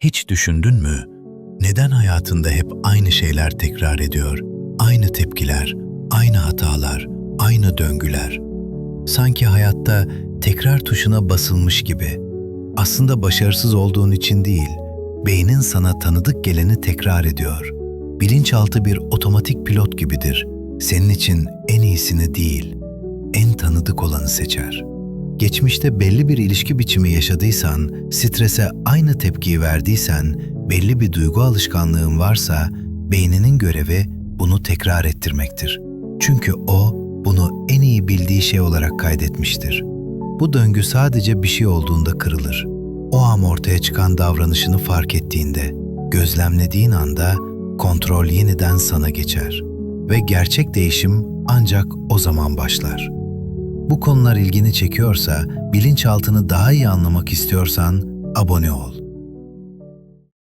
Hiç düşündün mü? Neden hayatında hep aynı şeyler tekrar ediyor? Aynı tepkiler, aynı hatalar, aynı döngüler. Sanki hayatta tekrar tuşuna basılmış gibi. Aslında başarısız olduğun için değil, beynin sana tanıdık geleni tekrar ediyor. Bilinçaltı bir otomatik pilot gibidir. Senin için en iyisini değil, en tanıdık olanı seçer. Geçmişte belli bir ilişki biçimi yaşadıysan, strese aynı tepkiyi verdiysen, belli bir duygu alışkanlığın varsa, beyninin görevi bunu tekrar ettirmektir. Çünkü o bunu en iyi bildiği şey olarak kaydetmiştir. Bu döngü sadece bir şey olduğunda kırılır. O an ortaya çıkan davranışını fark ettiğinde, gözlemlediğin anda kontrol yeniden sana geçer ve gerçek değişim ancak o zaman başlar. Bu konular ilgini çekiyorsa, bilinçaltını daha iyi anlamak istiyorsan abone ol.